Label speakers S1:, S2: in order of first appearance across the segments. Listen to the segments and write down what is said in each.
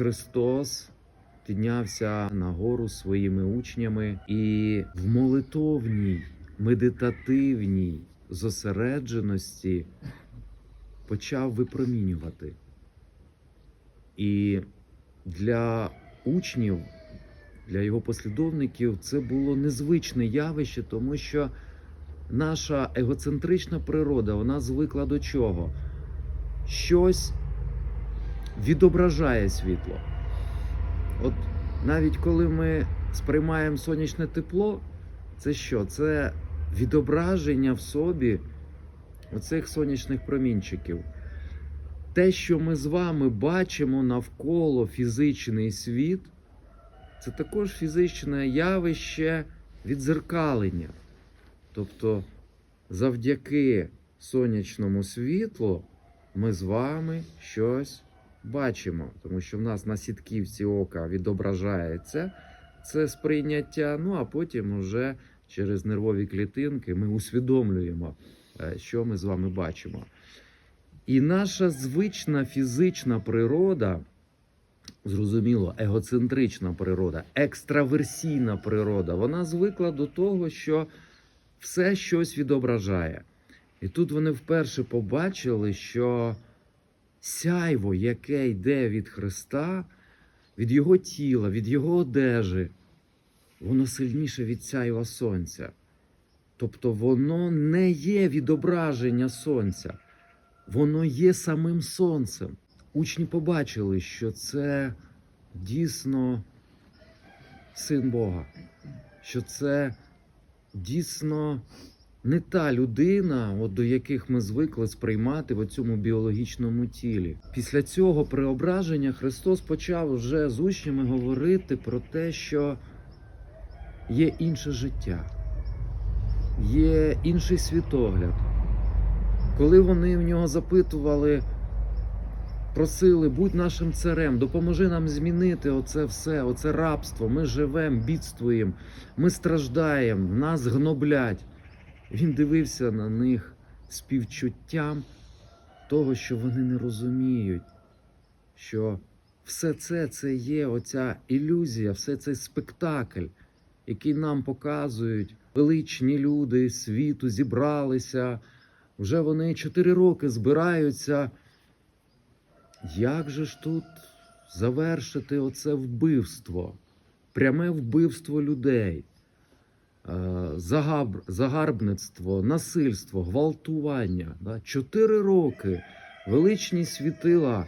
S1: Христос піднявся на гору своїми учнями і в молитовній, медитативній зосередженості почав випромінювати. І для учнів, для його послідовників це було незвичне явище, тому що наша егоцентрична природа вона звикла до чого? Щось відображає світло. От навіть коли ми сприймаємо сонячне тепло, це що? Це відображення в собі оцих сонячних промінчиків. Те, що ми з вами бачимо навколо фізичний світ, це також фізичне явище відзеркалення. Тобто, завдяки сонячному світлу ми з вами щось бачимо, тому що в нас на сітківці ока відображається це сприйняття. Ну а потім вже через нервові клітинки ми усвідомлюємо, е, що ми з вами бачимо. І наша звична фізична природа, зрозуміло, егоцентрична природа, екстраверсійна природа, вона звикла до того, що все щось відображає. І тут вони вперше побачили, що сяйво, яке йде від Христа, від Його тіла, від Його одежі, воно сильніше від сяйва сонця. Тобто воно не є відображення сонця, воно є самим сонцем. Учні побачили, що це дійсно син Бога, що це дійсно не та людина, от до яких ми звикли сприймати в цьому біологічному тілі. Після цього преображення Христос почав вже з учнями говорити про те, що є інше життя, є інший світогляд. Коли вони в нього запитували, просили, будь нашим царем, допоможи нам змінити оце все, оце рабство. Ми живемо, бідствуємо, ми страждаємо, нас гноблять. Він дивився на них співчуттям того, що вони не розуміють, що все це це є оця ілюзія, все це спектакль, який нам показують величні люди світу зібралися. Вже вони чотири роки збираються. Як же ж тут завершити оце вбивство, пряме вбивство людей? Е, загарбництво, насильство, гвалтування. Чотири роки величні світила,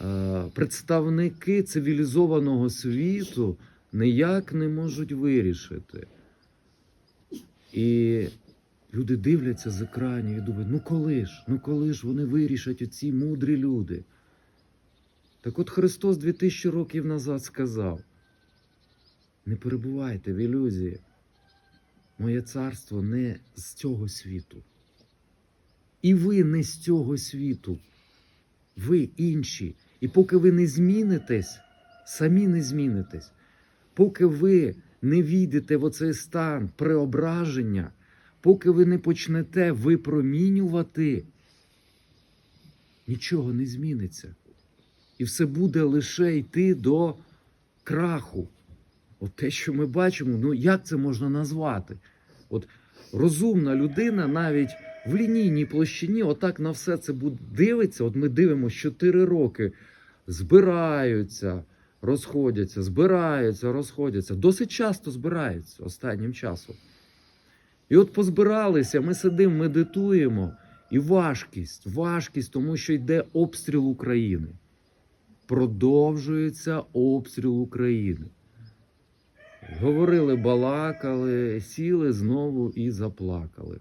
S1: е, представники цивілізованого світу ніяк не можуть вирішити. І люди дивляться з екранів і думають, ну коли ж, ну коли ж вони вирішать оці мудрі люди. Так от Христос 2000 років назад сказав: не перебувайте в ілюзії. Моє царство не з цього світу. І ви не з цього світу. Ви інші. І поки ви не змінитесь, самі не змінитесь, поки ви не війдете в оцей стан преображення, поки ви не почнете випромінювати, нічого не зміниться. І все буде лише йти до краху. От те, що ми бачимо, ну як це можна назвати? От розумна людина навіть в лінійній площині, отак на все це буде дивиться. От ми дивимося 4 роки, збираються, розходяться, збираються, розходяться. Досить часто збираються останнім часом. І от позбиралися, ми сидимо, медитуємо, і важкість, важкість, тому що йде обстріл України. Продовжується обстріл України. Говорили, балакали, сіли знову і заплакали.